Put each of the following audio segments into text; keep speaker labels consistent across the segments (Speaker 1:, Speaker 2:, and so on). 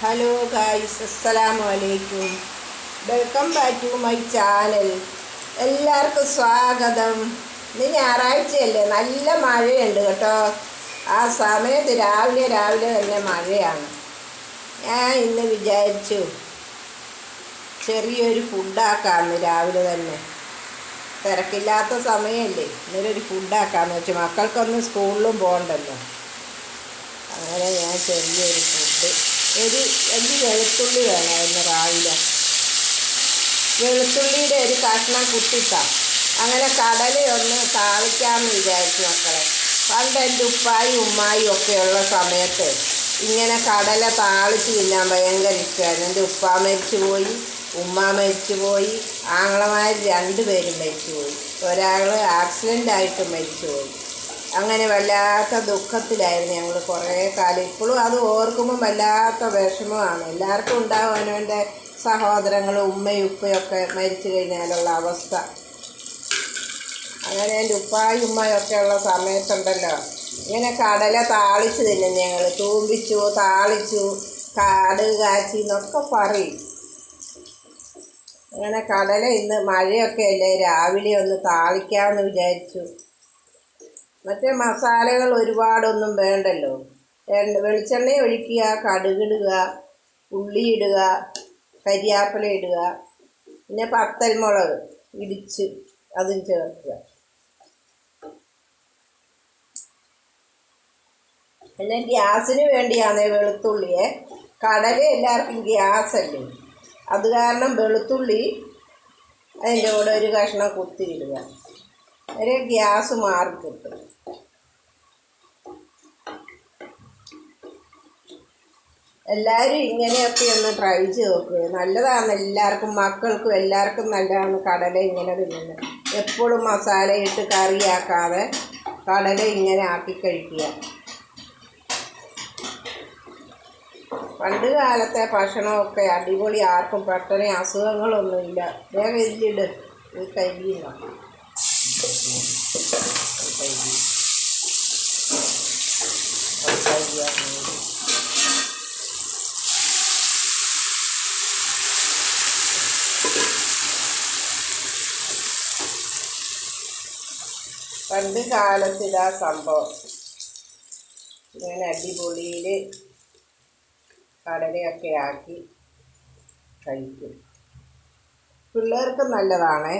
Speaker 1: Hello guys അസ്സലാമു അലൈക്കും welcome back to my channel എല്ലാവർക്കും സ്വാഗതം. ഇന്ന് ഞായറാഴ്ചയല്ലേ? നല്ല മഴയുണ്ട് കേട്ടോ. ആ സമയത്ത് രാവിലെ രാവിലെ തന്നെ മഴയാണ്. ഞാൻ ഇന്ന് വിചാരിച്ചു ചെറിയൊരു ഫുഡാക്കാമെന്ന് രാവിലെ തന്നെ. തിരക്കില്ലാത്ത സമയമല്ലേ ഒരു ഫുഡാക്കാമെന്ന് വെച്ചു. മക്കൾക്കൊന്നും സ്കൂളിലും പോകണ്ടല്ലോ. അങ്ങനെ ഞാൻ ചെറിയൊരു ഫുഡ് ഒരു അഞ്ച് വെളുത്തുള്ളി വേണമായിരുന്നു രാവിലെ. വെളുത്തുള്ളിയുടെ ഒരു കഷ്ണം കുത്തിത്താം അങ്ങനെ കടലയൊന്ന് താളിക്കാമെന്ന് വിചാരിച്ചു മക്കളെ. പണ്ട് എന്റെ ഉപ്പായി ഉമ്മായി ഒക്കെ ഉള്ള സമയത്ത് ഇങ്ങനെ കടല താളിച്ച് തിന്നാൻ ഭയങ്കര ഇഷ്ടമായിരുന്നു എന്റെ ഉപ്പ മരിച്ചു പോയി ഉമ്മ മരിച്ചു പോയി ആങ്ങളമാർ രണ്ടുപേരും മരിച്ചു പോയി. ഒരാൾ ആക്സിഡന്റ് ആയിട്ട് മരിച്ചു പോയി. അങ്ങനെ വല്ലാത്ത ദുഃഖത്തിലായിരുന്നു ഞങ്ങൾ കുറേ കാലം. ഇപ്പോഴും അത് ഓർക്കുമ്പോൾ വല്ലാത്ത വിഷമമാണ്. എല്ലാവർക്കും ഉണ്ടാവും അവനവന്റെ സഹോദരങ്ങൾ ഉമ്മയും ഉപ്പയൊക്കെ മരിച്ചു കഴിഞ്ഞാലുള്ള അവസ്ഥ. അങ്ങനെ എന്റെ ഉപ്പായും ഉമ്മയൊക്കെ ഉള്ള സമയത്തുണ്ടല്ലോ. ഇങ്ങനെ കടല താളിച്ചു തിന്നും ഞങ്ങൾ തൂമ്പിച്ചു താളിച്ചു കാട് കാച്ചി എന്നൊക്കെ പറയും. അങ്ങനെ കടല ഇന്ന് മഴയൊക്കെ അല്ലേ? രാവിലെ ഒന്ന് താളിക്കാമെന്ന് വിചാരിച്ചു. മറ്റേ മസാലകൾ ഒരുപാടൊന്നും വേണ്ടല്ലോ. വെളിച്ചെണ്ണ ഒഴിക്കുക കടുകിടുക ഉള്ളി ഇടുക കരിയാപ്പില ഇടുക പിന്നെ പത്തൽമുളക് ഇടിച്ച് അതും ചേർക്കുക. പിന്നെ ഗ്യാസിന് വേണ്ടിയാണ് വെളുത്തുള്ളിയെ. കടല എല്ലാവർക്കും ഗ്യാസല്ലേ. അത് കാരണം വെളുത്തുള്ളി അതിന്റെ കൂടെ ഒരു കഷ്ണം കുത്തിയിടുക. ഒരു ഗ്യാസ് മാറി കിട്ടും എല്ലാവരും ഇങ്ങനെയൊക്കെ ഒന്ന് ട്രൈ ചെയ്ത് നോക്കുക നല്ലതാണ് എല്ലാവർക്കും മക്കൾക്കും എല്ലാവർക്കും നല്ലതാണ് കടല ഇങ്ങനെ തിന്നുന്നത് എപ്പോഴും മസാല ഇട്ട് കറിയാക്കാതെ കടല ഇങ്ങനെ ആക്കി കഴിക്കുക. പണ്ട് കാലത്തെ ഭക്ഷണമൊക്കെ അടിപൊളി ആർക്കും പെട്ടെന്ന് അസുഖങ്ങളൊന്നുമില്ല. വേഗം ഇതിലിട്. ഇത് കരിയുന്ന കരി പണ്ട് കാലത്തിലാ സംഭവം. ഇങ്ങനെ അടിപൊളിയിൽ കടലയൊക്കെ ആക്കി കഴിക്കും. പിള്ളേർക്ക് നല്ലതാണ്.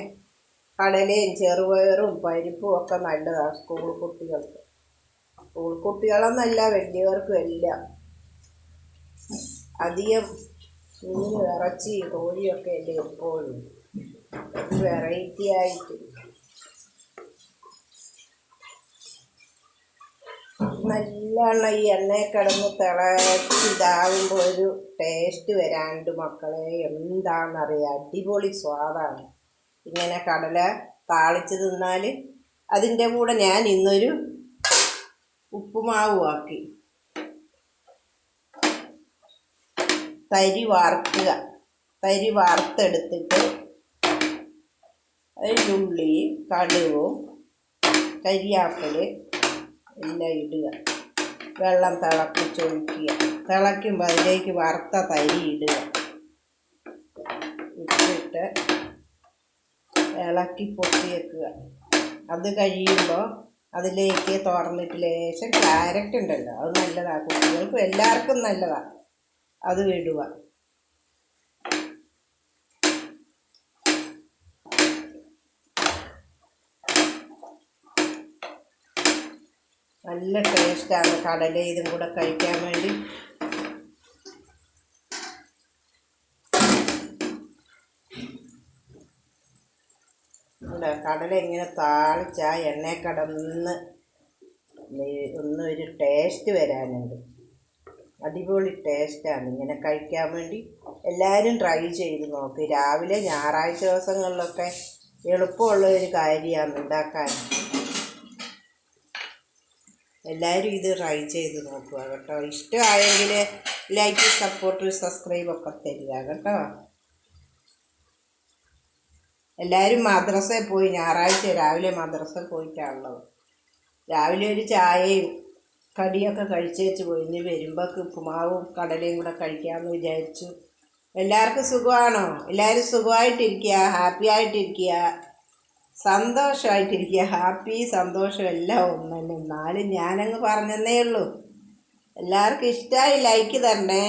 Speaker 1: കടലയും ചെറുപയറും പരിപ്പും ഒക്കെ നല്ലതാണ് സ്കൂൾ കുട്ടികൾക്ക്. സ്കൂൾ കുട്ടികളെന്നല്ല വലിയവർക്കും എല്ലാം അധികം മീൻ ഇറച്ചി കോഴിയൊക്കെ അല്ലേ എപ്പോഴും. വെറൈറ്റി ആയിട്ട്. നല്ലോണം ഈ എണ്ണയെ കിടന്ന് തിളച്ച് ഇതാകുമ്പോൾ ഒരു ടേസ്റ്റ് വരാണ്ട് മക്കളെ. എന്താണെന്നറിയാം അടിപൊളി സ്വാദാണ്. ഇങ്ങനെ കടല താളിച്ച് തിന്നാൽ അതിന്റെ കൂടെ ഞാൻ ഇന്നൊരു ഉപ്പുമാവുമാക്കി തരി വാർക്കുക. തരി വാർത്തെടുത്തിട്ട് അതിലുള്ളി കടുവും കരിയാപ്പിൽ എല്ലാം ഇടുക. വെള്ളം തിളപ്പിച്ചൊഴിക്കുക തിളയ്ക്കുമ്പോൾ അതിലേക്ക് വറുത്ത തരി ഇടുക. ഇട്ടിട്ട് ഇളക്കി പൊട്ടി വെക്കുക അത് കഴിയുമ്പോൾ അതിലേക്ക് തുറന്നിട്ട് ലേശം ക്യാരറ്റ് ഉണ്ടല്ലോ അത് നല്ലതാണ് കുട്ടികൾക്കും എല്ലാവർക്കും നല്ലതാണ് അത് വിടുക. നല്ല ടേസ്റ്റാണ് കടല ഇതും കൂടെ കഴിക്കാൻ വേണ്ടി. കടല ഇങ്ങനെ താളിച്ച് ആ എണ്ണ കടന്ന് ഒന്ന് ഒരു ടേസ്റ്റ് വരാനുണ്ട്. അടിപൊളി ടേസ്റ്റാണ് ഇങ്ങനെ കഴിക്കാൻ വേണ്ടി എല്ലാവരും ട്രൈ ചെയ്ത് നോക്കി. രാവിലെ ഞായറാഴ്ച ദിവസങ്ങളിലൊക്കെ എളുപ്പമുള്ള ഒരു കാര്യമാണ് ഉണ്ടാക്കാൻ. എല്ലാവരും ഇത് ട്രൈ ചെയ്ത് നോക്കുക കേട്ടോ. ഇഷ്ടമായെങ്കിൽ ലൈക്ക് സപ്പോർട്ട് സബ്സ്ക്രൈബ് ഒക്കെ തരിക കേട്ടോ. എല്ലാവരും മദ്രസയിൽ പോയി. ഞായറാഴ്ച രാവിലെ മദ്രസ പോയിട്ടാണുള്ളത് രാവിലെ ഒരു ചായയും കടിയൊക്കെ കഴിച്ചേച്ച് പോയി. ഇനി വരുമ്പോൾ ഉപ്പുമാവും കടലയും കൂടെ കഴിക്കാമെന്ന് വിചാരിച്ചു. എല്ലാവർക്കും സുഖമാണോ? എല്ലാവരും സുഖമായിട്ടിരിക്കുക? ഹാപ്പി ആയിട്ടിരിക്കുക? സന്തോഷമായിട്ടിരിക്കുക? ഹാപ്പി സന്തോഷം എല്ലാം ഒന്ന് തന്നെ എന്നാലും ഞാനങ്ങ് പറഞ്ഞതേ ഉള്ളൂ. എല്ലാവർക്കും ഇഷ്ടമായി ലൈക്ക് തരണേ.